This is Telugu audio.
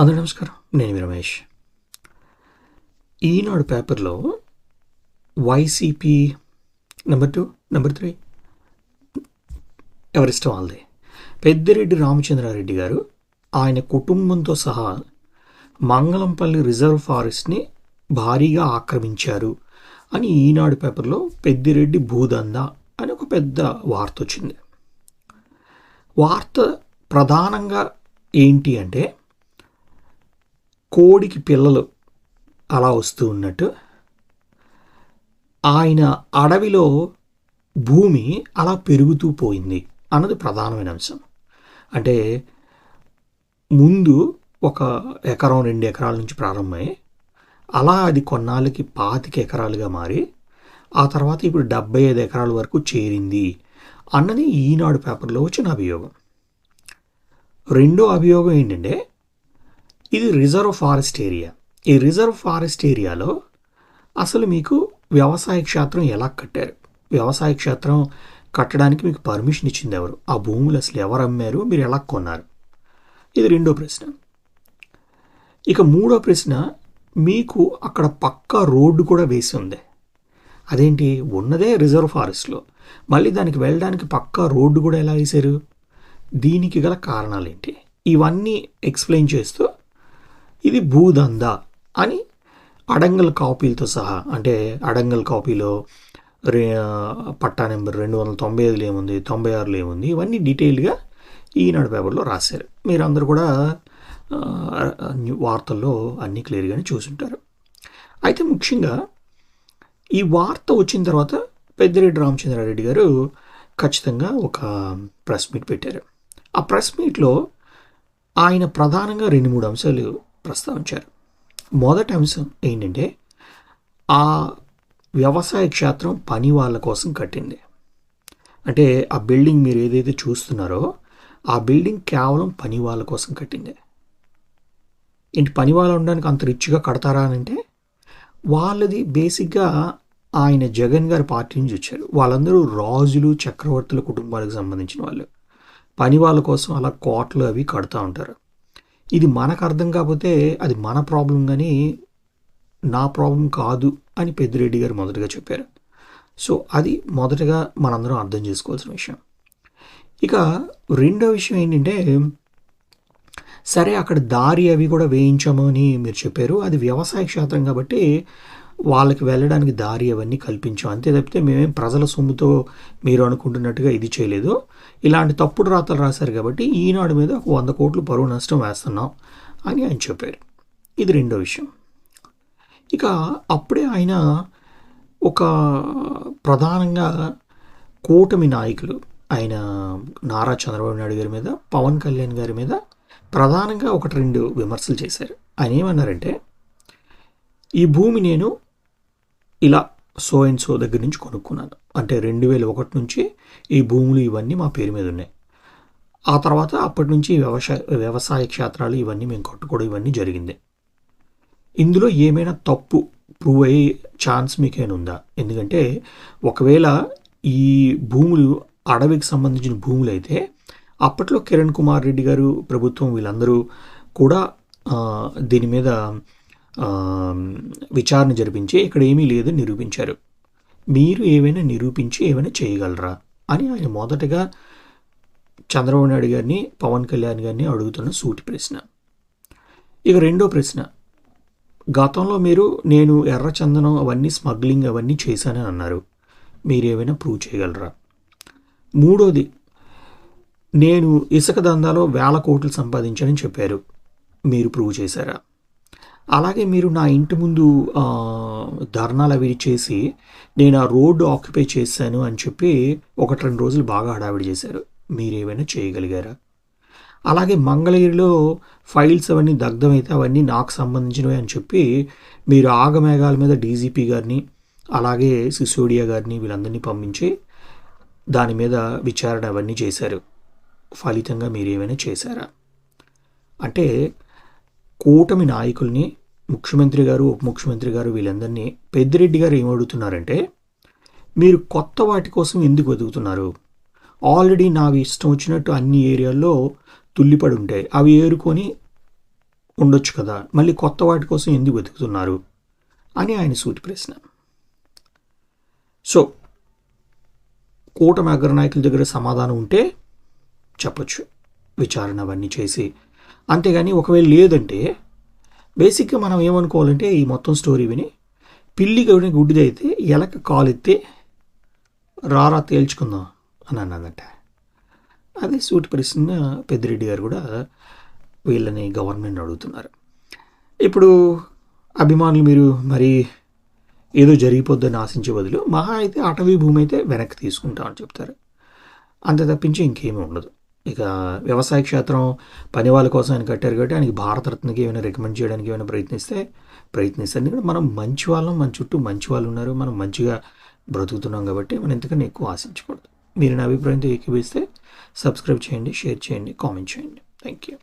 అందరూ నమస్కారం. నేను మీ రమేష్. ఈనాడు పేపర్లో YCP number two number three ఎవరిష్టం వాళ్ళది. పెద్దిరెడ్డి రామచంద్రారెడ్డి గారు ఆయన కుటుంబంతో సహా మంగళంపల్లి రిజర్వ్ ఫారెస్ట్ని భారీగా ఆక్రమించారు అని ఈనాడు పేపర్లో పెద్దిరెడ్డి భూదంద అని ఒక పెద్ద వార్త వచ్చింది. వార్త ప్రధానంగా ఏంటి అంటే కోడికి పిల్లలు అలా వస్తూ ఉన్నట్టు ఆయన అడవిలో భూమి అలా పెరుగుతూ పోయింది అన్నది ప్రధానమైన అంశం. అంటే ముందు ఒక ఎకరం రెండు ఎకరాల నుంచి ప్రారంభమై అలా అది కొన్నాళ్ళకి పాతిక ఎకరాలుగా మారి ఆ తర్వాత ఇప్పుడు డెబ్బై ఐదు ఎకరాల వరకు చేరింది అన్నది ఈనాడు పేపర్లో వచ్చిన అభియోగం. రెండో అభియోగం ఏంటంటే ఇది రిజర్వ్ ఫారెస్ట్ ఏరియా. ఈ రిజర్వ్ ఫారెస్ట్ ఏరియాలో అసలు మీకు వ్యవసాయ క్షేత్రం ఎలా కట్టారు? వ్యవసాయ క్షేత్రం కట్టడానికి మీకు పర్మిషన్ ఇచ్చింది ఎవరు? ఆ భూములు అసలు ఎవరు అమ్మారు? మీరు ఎలా కొన్నారు? ఇది రెండో ప్రశ్న. ఇక మూడో ప్రశ్న మీకు అక్కడ పక్క రోడ్డు కూడా వేసి ఉంది. అదేంటి? ఉన్నదే రిజర్వ్ ఫారెస్ట్లో. మళ్ళీ దానికి వెళ్ళడానికి పక్కా రోడ్డు కూడా ఎలా వేశారు? దీనికి గల కారణాలు ఏంటి? ఇవన్నీ ఎక్స్ప్లెయిన్ చేస్తూ ఇది భూదంద అని అడంగల్ కాపీలతో సహా అంటే అడంగల్ కాపీలో రే పట్టా నెంబర్ రెండు వందల తొంభై ఐదులో ఏముంది తొంభై ఆరులో ఏముంది ఇవన్నీ డీటెయిల్గా ఈనాడు పేపర్లో రాశారు. మీరందరూ కూడా వార్తల్లో అన్నీ క్లియర్గానే చూసుంటారు. అయితే ముఖ్యంగా ఈ వార్త వచ్చిన తర్వాత పెద్దిరెడ్డి రామచంద్రారెడ్డి గారు ఖచ్చితంగా ఒక ప్రెస్ మీట్ పెట్టారు. ఆ ప్రెస్ మీట్లో ఆయన ప్రధానంగా రెండు మూడు అంశాలు ప్రస్తావించారు మొదటి అంశం ఏంటంటే ఆ వ్యవసాయ క్షేత్రం పని వాళ్ళ కోసం కట్టింది. అంటే ఆ బిల్డింగ్ మీరు ఏదైతే చూస్తున్నారో ఆ బిల్డింగ్ కేవలం పని వాళ్ళ కోసం కట్టింది. ఏంటి పని వాళ్ళు ఉండడానికి అంత రిచ్గా కడతారా అని అంటే వాళ్ళది బేసిక్గా ఆయన జగన్ గారి పార్టీ నుంచి వచ్చారు. వాళ్ళందరూ రాజులు చక్రవర్తుల కుటుంబాలకు సంబంధించిన వాళ్ళు. పని వాళ్ళ కోసం అలా కోట్లు అవి కడుతూ ఉంటారు. ఇది మనకు అర్థం కాకపోతే అది మన ప్రాబ్లం కానీ నా ప్రాబ్లం కాదు అని పెద్దిరెడ్డి గారు మొదటగా చెప్పారు. సో అది మొదటగా మనందరం అర్థం చేసుకోవాల్సిన విషయం. ఇక రెండో విషయం ఏంటంటే సరే అక్కడ దారి అవి కూడా వేయించాము అని మీరు చెప్పారు. అది వ్యవసాయ క్షేత్రం కాబట్టి వాళ్ళకి వెళ్ళడానికి దారి అవన్నీ కల్పించాం. అంతే తప్పితే మేమేం ప్రజల సొమ్ముతో మీరు అనుకుంటున్నట్టుగా ఇది చేయలేదు. ఇలాంటి తప్పుడు రాతలు రాశారు కాబట్టి ఈనాడు మీద ఒక వంద కోట్లు పరువు నష్టం వేస్తున్నాం అని ఆయన చెప్పారు. ఇది రెండో విషయం. ఇక అప్పుడే ఆయన ఒక ప్రధానంగా కూటమి నాయకులు ఆయన నారా చంద్రబాబు నాయుడు గారి మీద పవన్ కళ్యాణ్ గారి మీద ప్రధానంగా ఒకటి రెండు విమర్శలు చేశారు. ఆయన ఏమన్నారంటే ఈ భూమి నేను ఇలా సో అండ్ సో దగ్గర నుంచి కొనుక్కున్నాను. అంటే రెండు వేల ఒకటి నుంచి ఈ భూములు ఇవన్నీ మా పేరు మీద ఉన్నాయి. ఆ తర్వాత అప్పటి నుంచి వ్యవసాయ వ్యవసాయ క్షేత్రాలు ఇవన్నీ మేము కట్టుకోవడం ఇవన్నీ జరిగింది. ఇందులో ఏమైనా తప్పు ప్రూవ్ అయ్యే ఛాన్స్ మీకేమైనా ఉందా? ఎందుకంటే ఒకవేళ ఈ భూములు అడవికి సంబంధించిన భూములు అయితే అప్పట్లో కిరణ్ కుమార్ రెడ్డి గారు ప్రభుత్వం వీళ్ళందరూ కూడా దీని మీద విచారణ జరిపించి ఇక్కడ ఏమీ లేదని నిరూపించారు. మీరు ఏమైనా నిరూపించి ఏమైనా చేయగలరా? అని ఆయన మొదటగా చంద్రబాబు నాయుడు గారిని పవన్ కళ్యాణ్ గారిని అడుగుతున్న సూటి ప్రశ్న. ఇక రెండో ప్రశ్న. గతంలో మీరు నేను ఎర్రచందనం అవన్నీ స్మగ్లింగ్ అవన్నీ చేశానని అన్నారు. మీరు ఏమైనా ప్రూవ్ చేయగలరా? మూడోది. నేను ఇసుక దందాలో వేల కోట్లు సంపాదించానని చెప్పారు. మీరు ప్రూవ్ చేశారా? అలాగే మీరు నా ఇంటి ముందు ధర్నాలు అవి చేసి నేను ఆ రోడ్డు ఆక్యుపై చేశాను అని చెప్పి ఒకటి రెండు రోజులు బాగా హడావిడి చేశారు. మీరు ఏమైనా చేయగలిగారా? అలాగే మంగళగిరిలో ఫైల్స్ అవన్నీ దగ్ధమైతే అవన్నీ నాకు సంబంధించినవి అని చెప్పి మీరు ఆగమేఘాల మీద డీజీపీ గారిని అలాగే సిసోడియా గారిని వీళ్ళందరినీ పంపించి దాని మీద విచారణ అవన్నీ చేశారు. ఫలితంగా మీరు ఏమైనా చేశారా? అంటే కూటమి నాయకుల్ని ముఖ్యమంత్రి గారు ఉప ముఖ్యమంత్రి గారు వీళ్ళందరినీ పెద్దిరెడ్డి గారు ఏమడుగుతున్నారంటే మీరు కొత్త వాటి కోసం ఎందుకు వెతుకుతున్నారు? ఆల్రెడీ నావి ఇష్టం వచ్చినట్టు అన్ని ఏరియాల్లో తుల్లిపడి ఉంటాయి అవి ఏరుకొని ఉండొచ్చు కదా మళ్ళీ కొత్త వాటి కోసం ఎందుకు వెతుకుతున్నారు? అని ఆయన సూటి ప్రశ్న. సో కూటమి అగ్రనాయకుల దగ్గర సమాధానం ఉంటే చెప్పొచ్చు. విచారణ అవన్నీ చేసి అంతేగాని ఒకవేళ లేదంటే బేసిక్గా మనం ఏమనుకోవాలంటే ఈ మొత్తం స్టోరీ విని పిల్లి గౌడి గుడ్డిదైతే ఎలక కాలెత్తే రారా తేల్చుకుందాం అని అన్నదట. అదే సూటి పరిస్థితిన పెద్దిరెడ్డి గారు కూడా వీళ్ళని గవర్నమెంట్ అడుగుతున్నారు. ఇప్పుడు అభిమానులు మీరు మరి ఏదో జరిగిపోద్దని ఆశించే బదులు మహా అయితే అటవీ భూమి అయితే వెనక్కి తీసుకుంటామని చెప్తారు. అంత తప్పించి ఇంకేమీ ఉండదు. ఇక వ్యవసాయ క్షేత్రం పని వాళ్ళ కోసం ఆయన కట్టారు కాబట్టి ఆయనకి భారతరత్నకి ఏమైనా రికమెండ్ చేయడానికి ఏమైనా ప్రయత్నిస్తే ప్రయత్నిస్తారు. ఎందుకంటే మనం మంచి వాళ్ళం మన చుట్టూ మంచి వాళ్ళు ఉన్నారు మనం మంచిగా బ్రతుకుతున్నాం కాబట్టి మనం ఎందుకని ఎక్కువ ఆశించకూడదు. మీరు నా అభిప్రాయంతో ఏకీపిస్తే సబ్స్క్రైబ్ చేయండి షేర్ చేయండి కామెంట్ చేయండి. Thank you